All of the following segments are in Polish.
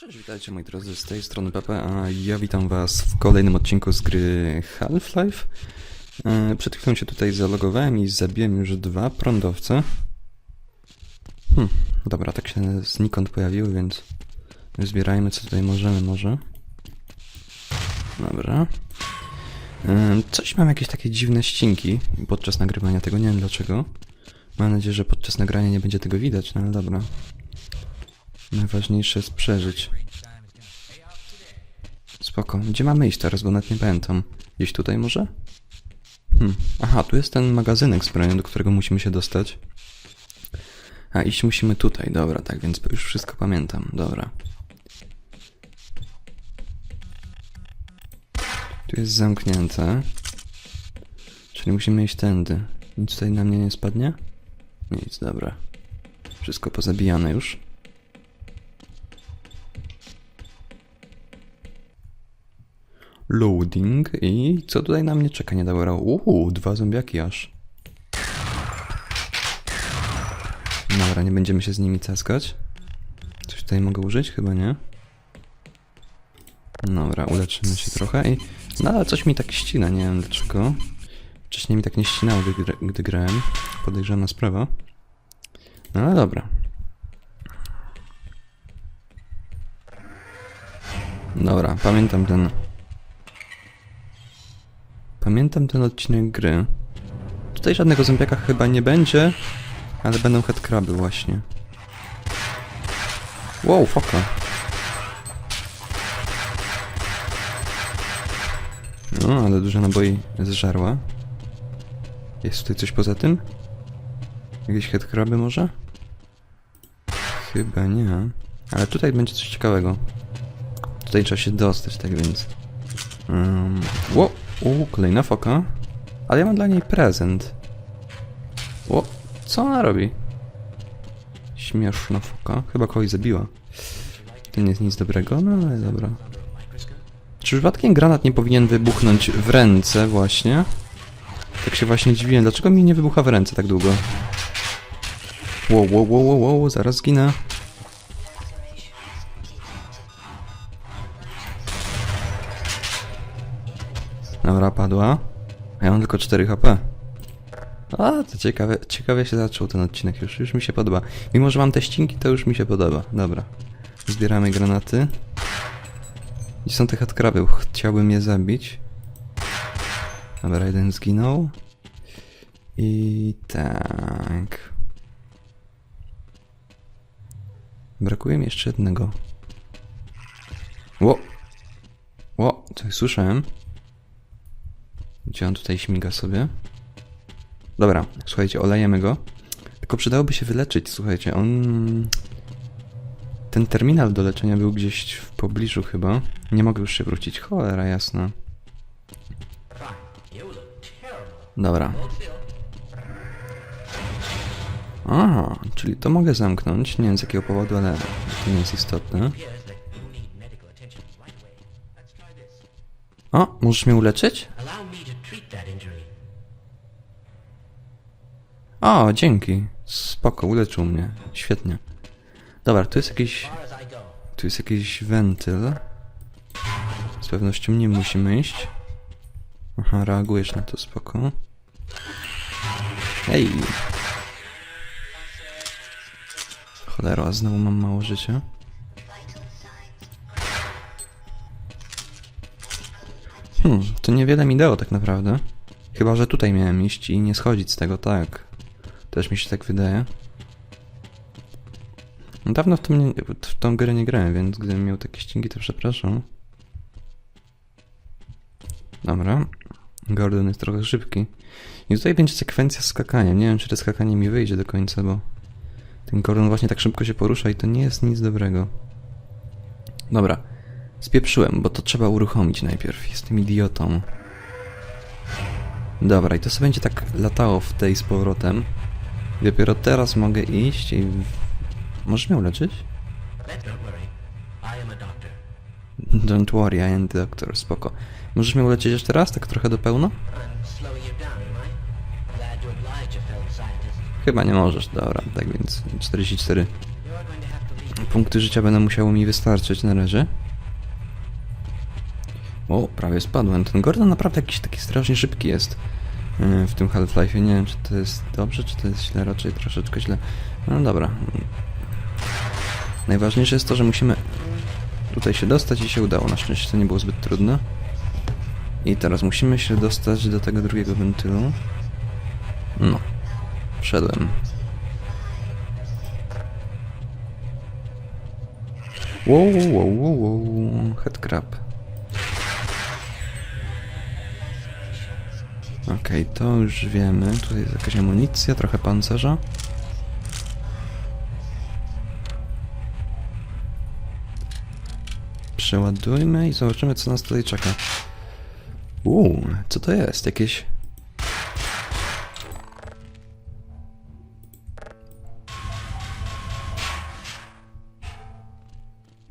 Cześć, witajcie moi drodzy, z tej strony Pepe, a ja witam was w kolejnym odcinku z gry Half-Life. E, Przed chwilą się tutaj zalogowałem i zabiłem już dwa prądowce. Hm, dobra, tak się znikąd pojawiły, więc zbierajmy co tutaj możemy może. Dobra. E, Coś mam jakieś takie dziwne ścinki podczas nagrywania tego, nie wiem dlaczego. Mam nadzieję, że podczas nagrania nie będzie tego widać, no ale dobra. Najważniejsze jest przeżyć. Spoko. Gdzie mamy iść teraz, bo nawet nie pamiętam. Gdzieś tutaj może? Hmm. Aha, tu jest ten magazynek z bronią, do którego musimy się dostać. A iść musimy tutaj, dobra, tak, więc już wszystko pamiętam, dobra. Tu jest zamknięte. Czyli musimy iść tędy. Nic tutaj na mnie nie spadnie? Nic, dobra. Wszystko pozabijane już. Loading i co tutaj na mnie czeka? Nie dało Uuu, dwa zombiaki aż. Dobra, nie będziemy się z nimi caskać. Coś tutaj mogę użyć? Chyba nie. Dobra, uleczymy się trochę i... No ale coś mi tak ścina, nie wiem dlaczego. Wcześniej mi tak nie ścinało, gdy, gdy grałem. Podejrzana sprawa. No ale dobra. Dobra, pamiętam ten... Pamiętam ten odcinek gry. Tutaj żadnego zombiaka chyba nie będzie, ale będą headcraby właśnie. Wow, foka. No, ale dużo naboi zżarła. Jest tutaj coś poza tym? Jakieś headcraby może? Chyba nie. Ale tutaj będzie coś ciekawego. Tutaj trzeba się dostać, tak więc... Um, ło, u, kolejna foka. Ale ja mam dla niej prezent. Ło, co ona robi? Śmieszna foka. Chyba kogoś zabiła. To nie jest nic dobrego, no ale dobra. Czy przypadkiem granat nie powinien wybuchnąć w ręce właśnie? Tak się właśnie dziwiłem. Dlaczego mi nie wybucha w ręce tak długo? Wow, wow, wow, wow, wow, zaraz zginę. Dobra, padła. A ja mam tylko 4 HP. A, to ciekawe, ciekawie się zaczął ten odcinek, już, już mi się podoba. Mimo, że mam te ścinki, to już mi się podoba. Dobra. Zbieramy granaty. I są te headcraby, chciałbym je zabić. Dobra, jeden zginął. I tak. Brakuje mi jeszcze jednego. Ło! Ło, coś słyszałem. Gdzie on tutaj śmiga sobie? Dobra, słuchajcie, olejemy go. Tylko przydałoby się wyleczyć, słuchajcie, on... Ten terminal do leczenia był gdzieś w pobliżu chyba. Nie mogę już się wrócić, cholera jasna. Dobra. Aha, czyli to mogę zamknąć, nie wiem z jakiego powodu, ale to nie jest istotne. O, możesz mnie uleczyć? O, dzięki. Spoko, uleczył mnie. Świetnie. Dobra, tu jest jakiś... Tu jest jakiś wentyl. Z pewnością nie musimy iść. Aha, reagujesz na to, spoko. Ej! Cholera, znowu mam mało życia. Hmm, to niewiele mi dało tak naprawdę. Chyba, że tutaj miałem iść i nie schodzić z tego, tak. Też mi się tak wydaje. Dawno w, tym w tą grę nie grałem, więc gdybym miał takie ścięgi, to przepraszam. Dobra. Gordon jest trochę szybki. I tutaj będzie sekwencja skakania. Nie wiem, czy to skakanie mi wyjdzie do końca, bo ten Gordon właśnie tak szybko się porusza i to nie jest nic dobrego. Dobra. Spieprzyłem, bo to trzeba uruchomić najpierw. Jestem idiotą. Dobra, i to sobie będzie tak latało w tej z powrotem. Dopiero teraz mogę iść i... Możesz mnie uleczyć? Don't worry. I am the doctor, spoko. Możesz mnie ulecieć jeszcze raz, tak trochę do pełno? Chyba nie możesz, dobra, tak więc 44. You're going to have to leave. punkty życia będą musiały mi wystarczyć na razie. O, prawie spadłem. Ten Gordon naprawdę jakiś taki strasznie szybki jest w tym Half-Life. Nie wiem, czy to jest dobrze, czy to jest źle, raczej troszeczkę źle. No dobra. Najważniejsze jest to, że musimy tutaj się dostać i się udało. Na szczęście to nie było zbyt trudne. I teraz musimy się dostać do tego drugiego wentylu. No. Wszedłem. Wow, wow, wow, wow. Headcrab. Okej, to już wiemy. Tutaj jest jakaś amunicja, trochę pancerza. Przeładujmy i zobaczymy, co nas tutaj czeka. Uuu, co to jest? Jakieś...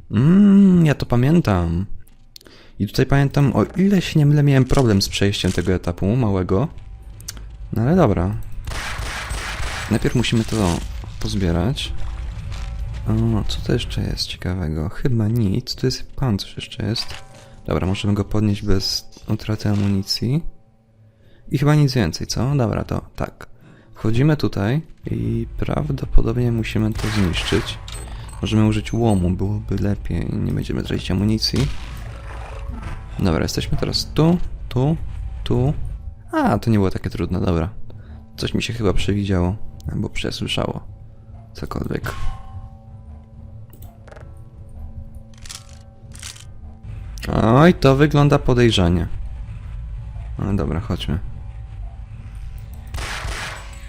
Mmm, ja to pamiętam. I tutaj pamiętam, o ile się nie mylę, miałem problem z przejściem tego etapu małego. No ale dobra. Najpierw musimy to pozbierać. O, co to jeszcze jest ciekawego? Chyba nic. Tu jest pancerz jeszcze jest. Dobra, możemy go podnieść bez utraty amunicji. I chyba nic więcej, co? Dobra, to tak. Wchodzimy tutaj i prawdopodobnie musimy to zniszczyć. Możemy użyć łomu, byłoby lepiej. Nie będziemy tracić amunicji. Dobra, jesteśmy teraz tu, tu, tu. A, to nie było takie trudne, dobra. Coś mi się chyba przewidziało, albo przesłyszało. Cokolwiek. Oj, to wygląda podejrzanie. No dobra, chodźmy.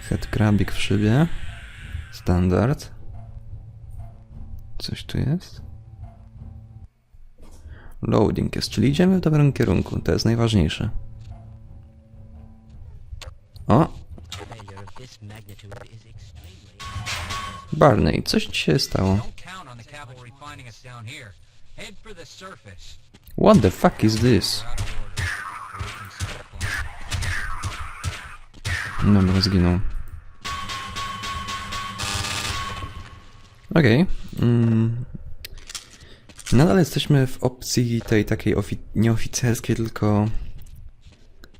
Headcrabik w szybie. Standard. Coś tu jest? Loading jest, czyli idziemy w dobrym kierunku. To jest najważniejsze. O. Barney, coś ci się stało. What the fuck is this? Flying. Dobra, zginął. Okej. Mm. Nadal jesteśmy w opcji tej takiej ofi- nieoficerskiej, tylko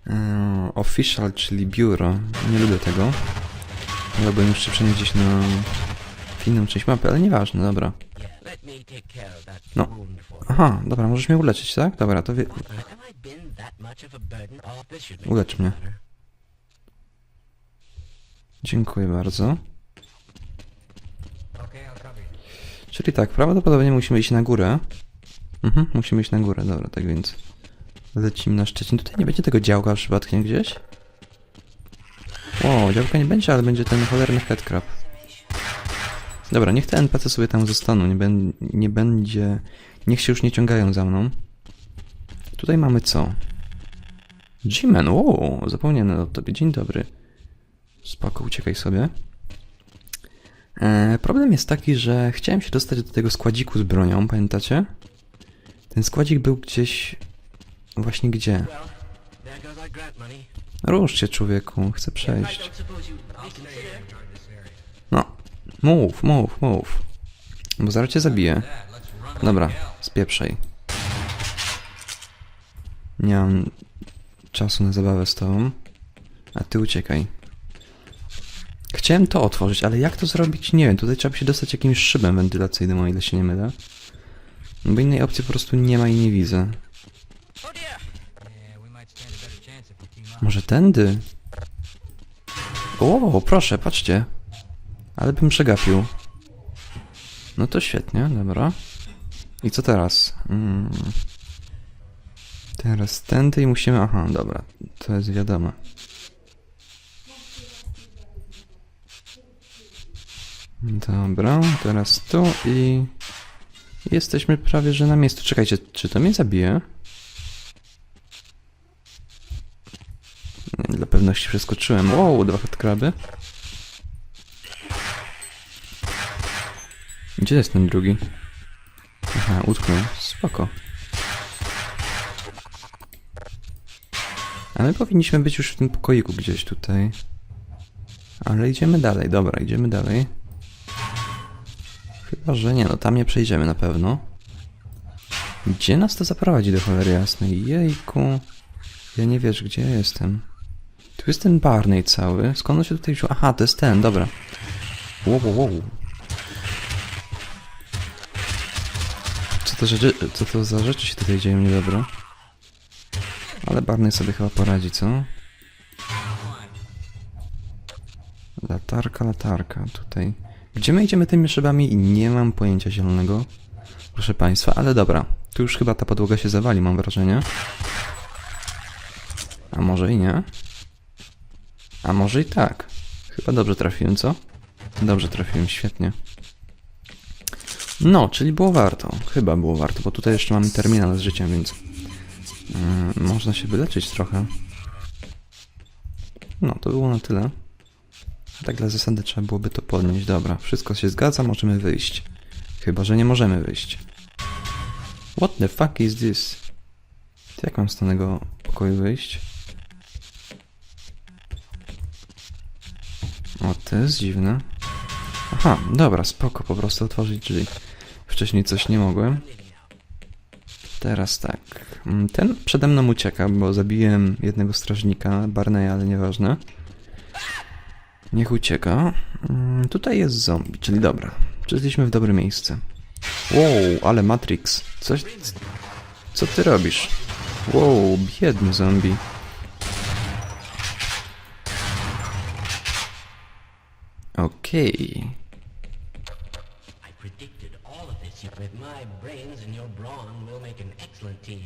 e, official, czyli biuro. Nie lubię tego. Wolałbym już przenieść gdzieś na w inną część mapy, ale nieważne, dobra. No. Aha, dobra, możesz mnie uleczyć, tak? Dobra, to wie... Ulecz mnie. Dziękuję bardzo. Czyli tak, prawdopodobnie musimy iść na górę. Mhm, musimy iść na górę, dobra, tak więc lecimy na Szczecin. Tutaj nie będzie tego działka przypadkiem gdzieś? O, działka nie będzie, ale będzie ten cholerny headcrab. Dobra, niech te NPC sobie tam zostaną, nie, nie będzie... Niech się już nie ciągają za mną. Tutaj mamy co? G-Man, o, zapomniałem o tobie, dzień dobry. Spoko, uciekaj sobie. E, problem jest taki, że chciałem się dostać do tego składziku z bronią, pamiętacie? Ten składzik był gdzieś... Właśnie gdzie? Rusz się, człowieku, chcę przejść. No, mów, mów, mów. Bo zaraz cię zabiję. Dobra, spieprzaj. Nie mam czasu na zabawę z tobą. A ty uciekaj. Chciałem to otworzyć, ale jak to zrobić? Nie wiem. Tutaj trzeba się dostać jakimś szybem wentylacyjnym, o ile się nie mylę. Bo innej opcji po prostu nie ma i nie widzę. Może tędy? O, proszę, patrzcie. Ale bym przegapił. No to świetnie, dobra. I co teraz? Mm. Teraz tędy i musimy... Aha, dobra. To jest wiadome. Dobra, teraz tu i... Jesteśmy prawie, że na miejscu. Czekajcie, czy to mnie zabije? Dla pewności przeskoczyłem. Wow, dwa headcraby. Gdzie jest ten drugi? Aha, utknął. Spoko. A my powinniśmy być już w tym pokoiku gdzieś tutaj. Ale idziemy dalej, dobra, idziemy dalej. Chyba że nie, no tam nie przejdziemy na pewno. Gdzie nas to zaprowadzi do cholery jasnej? Jejku. Ja nie wiesz, gdzie ja jestem. Tu jest ten Barney cały. Skąd on się tutaj wziął? Aha, to jest ten, dobra. Wow, wow, wow. Co to, rzeczy, co to za rzeczy się tutaj dzieją niedobre? Ale Barney sobie chyba poradzi, co? Latarka, latarka, tutaj. Gdzie my idziemy tymi szybami? Nie mam pojęcia zielonego. Proszę Państwa, ale dobra. Tu już chyba ta podłoga się zawali, mam wrażenie. A może i nie? A może i tak. Chyba dobrze trafiłem, co? Dobrze trafiłem, świetnie. No, czyli było warto. Chyba było warto, bo tutaj jeszcze mamy terminal z życiem, więc... Yy, można się wyleczyć trochę. No, to było na tyle. Tak dla zasady trzeba byłoby to podnieść. Dobra, wszystko się zgadza, możemy wyjść. Chyba, że nie możemy wyjść. What the fuck is this? Jak mam z danego pokoju wyjść? O, to jest dziwne. Aha, dobra, spoko, po prostu otworzyć drzwi. Wcześniej coś nie mogłem. Teraz tak. Mm, Ten przede mną ucieka, bo zabiłem jednego strażnika, Barneya, ale nieważne. Niech ucieka. Mm, Tutaj jest zombie, czyli dobra. Przyszliśmy w dobre miejsce. Wow, ale Matrix. Coś... Co ty robisz? Wow, biedny zombie. Okej. Team.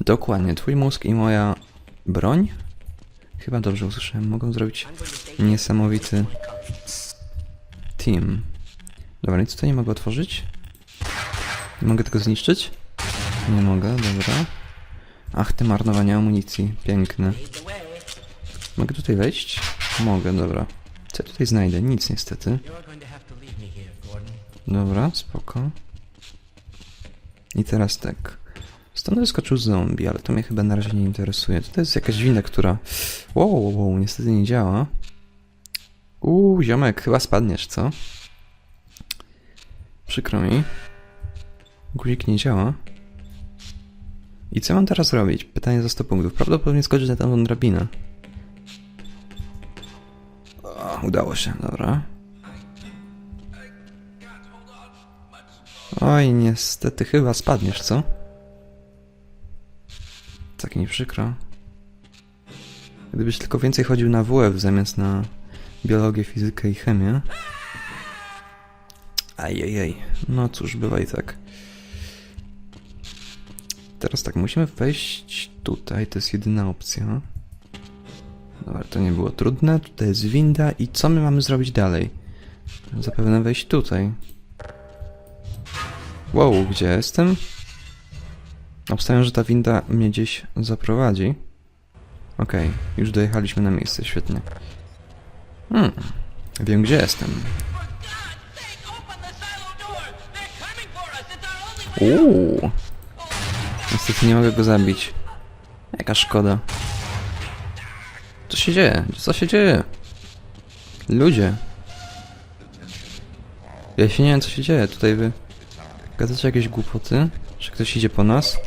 Dokładnie, twój mózg i moja broń? Chyba dobrze usłyszałem. Mogą zrobić niesamowity team. Dobra, nic tutaj nie mogę otworzyć? Nie mogę tego zniszczyć? Nie mogę, dobra. Ach, te marnowanie amunicji. Piękne. Mogę tutaj wejść? Mogę, dobra. Co ja tutaj znajdę? Nic niestety. Dobra, spoko. I teraz tak. Stąd wyskoczył zombie, ale to mnie chyba na razie nie interesuje. To jest jakaś winda, która... Wow, wow, wow, niestety nie działa. Uuu, ziomek, chyba spadniesz, co? Przykro mi. Guzik nie działa. I co mam teraz robić? Pytanie za 100 punktów. Prawdopodobnie skoczyć na tamtą drabinę. O, udało się, dobra. Oj, niestety chyba spadniesz, co? Tak mi przykro. Gdybyś tylko więcej chodził na WF zamiast na biologię, fizykę i chemię. Ajajaj. No cóż, bywa i tak. Teraz tak, musimy wejść tutaj, to jest jedyna opcja. Dobra, to nie było trudne. Tutaj jest winda i co my mamy zrobić dalej? Zapewne wejść tutaj. Wow, gdzie jestem? Obstawiam, że ta winda mnie gdzieś zaprowadzi. Okej, już dojechaliśmy na miejsce, świetnie. Hmm, wiem gdzie jestem. Uuu. Niestety nie mogę go zabić. Jaka szkoda. Co się dzieje? Co się dzieje? Ludzie. Ja się nie wiem co się dzieje. Tutaj wy gadacie jakieś głupoty? Czy ktoś idzie po nas?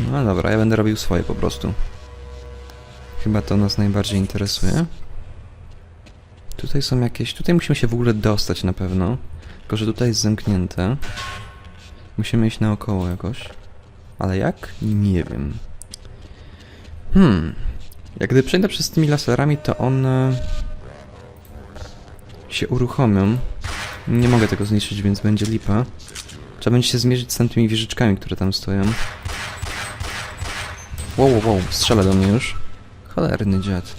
No dobra, ja będę robił swoje po prostu. Chyba to nas najbardziej interesuje. Tutaj są jakieś... Tutaj musimy się w ogóle dostać na pewno. Tylko, że tutaj jest zamknięte. Musimy iść naokoło jakoś. Ale jak? Nie wiem. Hmm. Jak gdy przejdę przez tymi laserami, to one się uruchomią. Nie mogę tego zniszczyć, więc będzie lipa. Trzeba będzie się zmierzyć z tamtymi wieżyczkami, które tam stoją. Wow, wow, wow, strzela do mnie już. Cholerny dziad.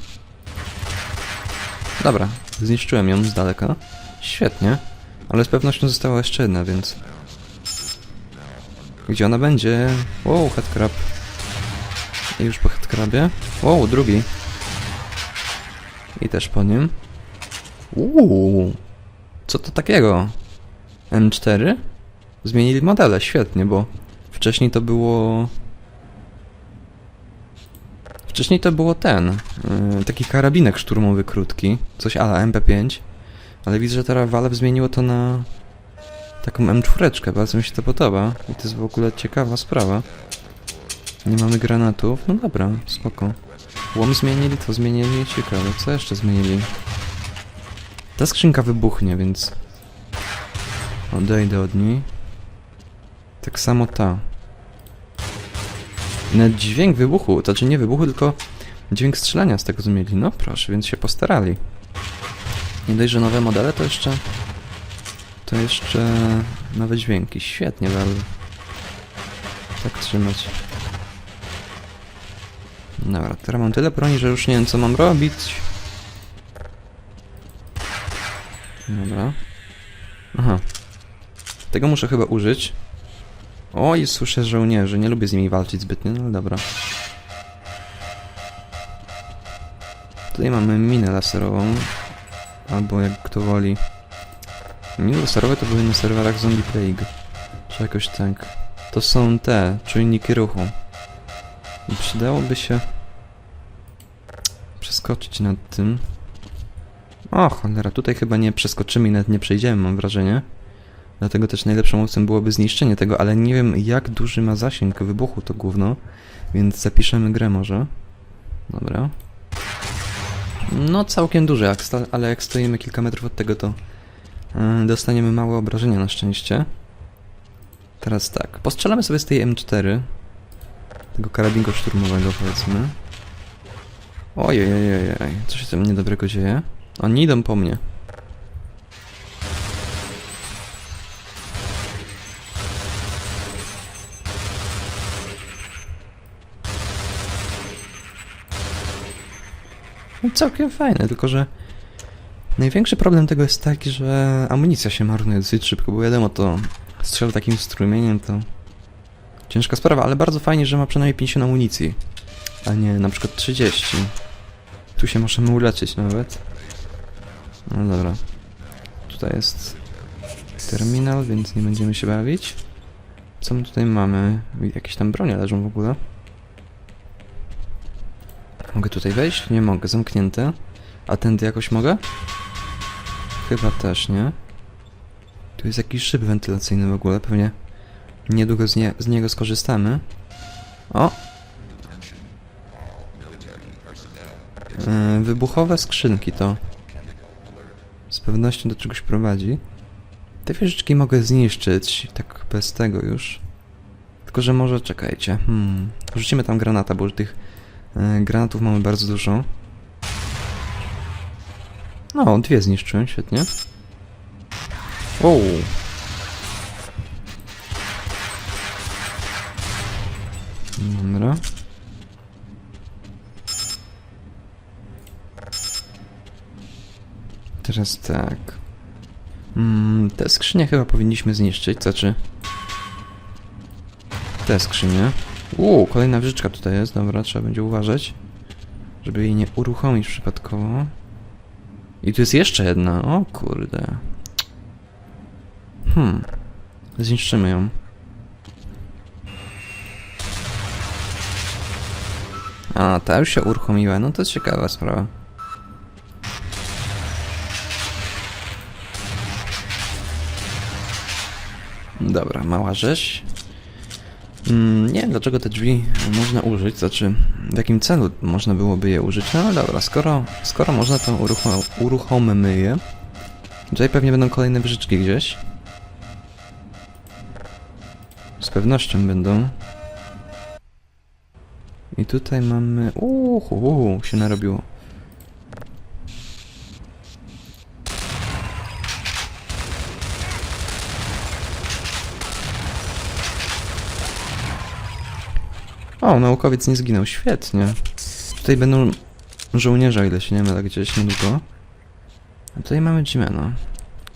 Dobra, zniszczyłem ją z daleka. Świetnie. Ale z pewnością została jeszcze jedna, więc... Gdzie ona będzie? Wow, headcrab. I już po headcrabie. Wow, drugi. I też po nim. Uuu. Co to takiego? M4? Zmienili modele, świetnie, bo wcześniej to było... Wcześniej to było ten, yy, taki karabinek szturmowy krótki, coś ala MP5, Ale widzę, że teraz Valve zmieniło to na taką M4. Bardzo mi się to podoba. I to jest w ogóle ciekawa sprawa. Nie mamy granatów. No dobra, spoko. Łom zmienili, to zmienili. Ciekawe, co jeszcze zmienili? Ta skrzynka wybuchnie, więc... Odejdę od niej. Tak samo ta. Dźwięk wybuchu, to znaczy nie wybuchu, tylko dźwięk strzelania z tego zmienili. No proszę, więc się postarali. Nie dość, że nowe modele, to jeszcze... To jeszcze nowe dźwięki. Świetnie, Valve. Tak trzymać. Dobra, teraz mam tyle broni, że już nie wiem co mam robić. Dobra. Aha. Tego muszę chyba użyć. Oj, słyszę żołnierzy. Nie lubię z nimi walczyć zbytnio, no ale dobra. Tutaj mamy minę laserową. Albo jak kto woli. Miny laserowe to były na serwerach Zombie Plague. Czy jakoś tak. To są te, czujniki ruchu. I przydałoby się przeskoczyć nad tym. O cholera, tutaj chyba nie przeskoczymy i nawet nie przejdziemy, mam wrażenie. Dlatego też najlepszą opcją byłoby zniszczenie tego, ale nie wiem jak duży ma zasięg wybuchu to gówno, więc zapiszemy grę może. Dobra. No całkiem duży, ale jak stoimy kilka metrów od tego, to yy, dostaniemy małe obrażenia na szczęście. Teraz tak, postrzelamy sobie z tej M4, tego karabinku szturmowego powiedzmy. Ojej, ojej, ojej, co się tam niedobrego dzieje? Oni idą po mnie. No całkiem fajne, tylko że największy problem tego jest taki, że amunicja się marnuje dosyć szybko, bo wiadomo, to strzał takim strumieniem to ciężka sprawa, ale bardzo fajnie, że ma przynajmniej 50 amunicji, a nie na przykład 30. Tu się możemy uleczyć nawet. No dobra. Tutaj jest terminal, więc nie będziemy się bawić. Co my tutaj mamy? Jakieś tam bronie leżą w ogóle. Mogę tutaj wejść? Nie mogę, zamknięte. A tędy jakoś mogę? Chyba też, nie? Tu jest jakiś szyb wentylacyjny w ogóle, pewnie niedługo z, nie z niego skorzystamy. O! Yy, wybuchowe skrzynki to z pewnością do czegoś prowadzi. Te wieżyczki mogę zniszczyć, tak bez tego już. Tylko, że może czekajcie. Hmm. Rzucimy tam granata, bo tych e, granatów mamy bardzo dużo. No, dwie zniszczyłem, świetnie. Wow. Dobra. Teraz tak. Mm, te skrzynie chyba powinniśmy zniszczyć, znaczy... Te skrzynie. Uuu, kolejna wieżyczka tutaj jest, dobra, trzeba będzie uważać. Żeby jej nie uruchomić przypadkowo. I tu jest jeszcze jedna, o kurde. Hmm. Zniszczymy ją. A, ta już się uruchomiła, no to ciekawa sprawa. Dobra, mała rzeź. Mm, nie wiem dlaczego te drzwi można użyć, znaczy w jakim celu można byłoby je użyć, no ale dobra, skoro, skoro można to uruchom uruchommy je. Tutaj pewnie będą kolejne wieżyczki gdzieś. Z pewnością będą. I tutaj mamy... Uuu, się narobiło. O, naukowiec nie zginął, świetnie. Tutaj będą żołnierze, ile się nie mylę, gdzieś niedługo. A tutaj mamy Jimena,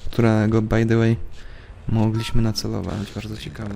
którego, by the way, mogliśmy nacelować, bardzo ciekawe.